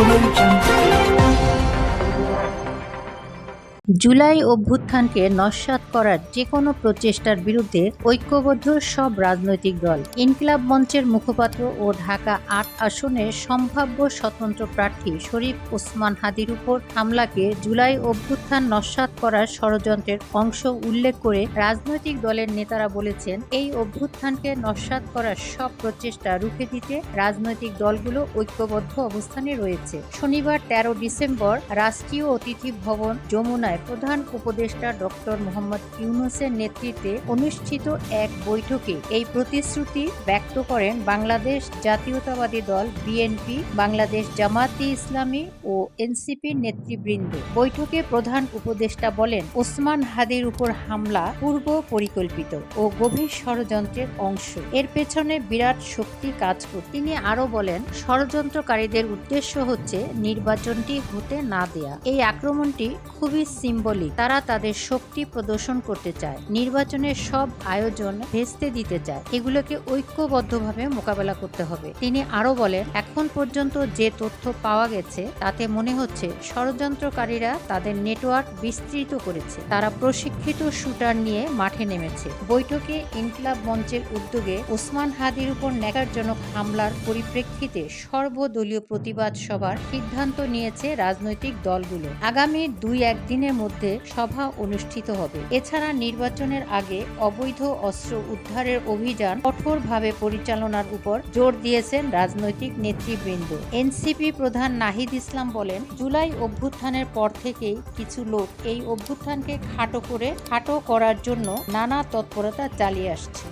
Bulunca. July অভ্যুত্থানকে নস্যাৎ করার যে কোনো প্রচেষ্টার বিরুদ্ধে ঐক্যবদ্ধ সব রাজনৈতিক দল। ইনকিলাব মঞ্চের মুখপাত্র ও ঢাকা আট আসনের সম্ভাব্য স্বতন্ত্র প্রার্থী শরীফ ওসমান হাদির উপর হামলাকে জুলাই অভ্যুত্থান নস্যাৎ করার ষড়যন্ত্রের অংশ উল্লেখ করে রাজনৈতিক দলের নেতারা বলেছেন, এই অভ্যুত্থানকে নস্যাৎ করার সব প্রচেষ্টা রুখে দিতে রাজনৈতিক দলগুলো ঐক্যবদ্ধ অবস্থানে রয়েছে। শনিবার তেরো ডিসেম্বর রাষ্ট্রীয় অতিথি ভবন যমুনায় প্রধান উপদেষ্টা ডক্টর মোহাম্মদ ইউনুসের নেতৃত্বে অনুষ্ঠিত এক বৈঠকে এই প্রতিশ্রুতি ব্যক্ত করেন বাংলাদেশ জাতীয়তাবাদী দল বিএনপি, বাংলাদেশ জামাতি ইসলামী ও এনসিপির নেতৃবৃন্দ। বৈঠকে প্রধান উপদেষ্টা বলেন, ওসমান হাদির উপর হামলা পূর্ব পরিকল্পিত ও গভীর ষড়যন্ত্রের অংশ। এর পেছনে বিরাট শক্তি কাজ করে তিনি আরও বলেন, ষড়যন্ত্রকারীদের উদ্দেশ্য হচ্ছে নির্বাচনটি হতে না দেয়া। এই আক্রমণটি খুবই সিম্বলিক তারা তাদের শক্তি প্রদর্শন করতে চায়। নির্বাচনের সব আয়োজন ভেস্তে দিতে চায়। এগুলোকে ঐক্যবদ্ধভাবে মোকাবেলা করতে হবে। তিনি আরও বলেন, এখন পর্যন্ত যে তথ্য পাওয়া গেছে, তাতে মনে হচ্ছে ষড়যন্ত্রকারীরা তাদের নেটওয়ার্ক বিস্তৃত করেছে। তারা প্রশিক্ষিত শুটার নিয়ে মাঠে নেমেছে। বৈঠকে ইনকিলাব মঞ্চের উদ্যোগে ওসমান হাদির উপর ন্যাকারজনক হামলার পরিপ্রেক্ষিতে সর্বদলীয় প্রতিবাদ সভার সিদ্ধান্ত নিয়েছে রাজনৈতিক দলগুলো। আগামী দুই একদিনের মধ্যে সভা অনুষ্ঠিত হবে। এছাড়া নির্বাচনের আগে অবৈধ অস্ত্র উদ্ধারের অভিযান কঠোরভাবে পরিচালনার উপর জোর দিয়েছেন রাজনৈতিক নেতৃবৃন্দ। এনসিপি প্রধান নাহিদ ইসলাম বলেন, জুলাই অভ্যুত্থানের পর থেকেই কিছু লোক এই অভ্যুত্থানকে খাটো করে খাটো করার জন্য নানা তৎপরতা চালিয়ে আসছে।